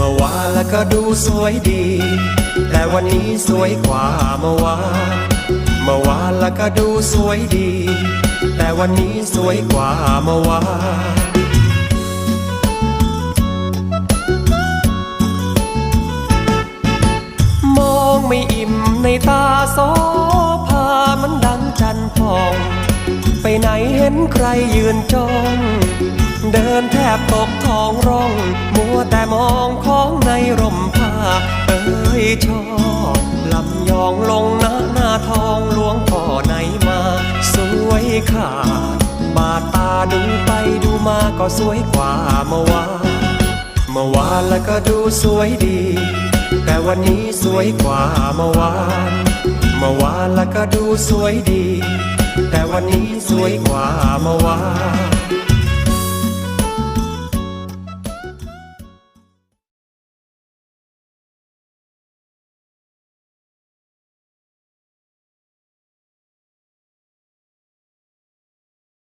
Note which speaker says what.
Speaker 1: เมื่อวานแล้วก็ดูสวยดี แต่วันนี้สวยกว่าเมื่อวานเมื่อวานแล้วก็ดูสวยดี แต่วันนี้สวยกว่าเมื่อวานมองไม่อิ่มในตาโสภามันดังจันทร์พอง ไปไหนเห็นใครยืนจ้อง เดินแทบตกท้องรอง ในร่มผ้าเอ้ยชอบลำยองลงหน้าหน้าทองหลวงพ่อไหนมา สวยขาดบาตาดูไปดูมาก็สวยกว่าเมื่อวานเมื่อวานแล้วก็ดูสวยดี แต่วันนี้สวยกว่าเมื่อวานเมื่อวานแล้วก็ดูสวยดี แต่วันนี้สวยกว่าเมื่อวาน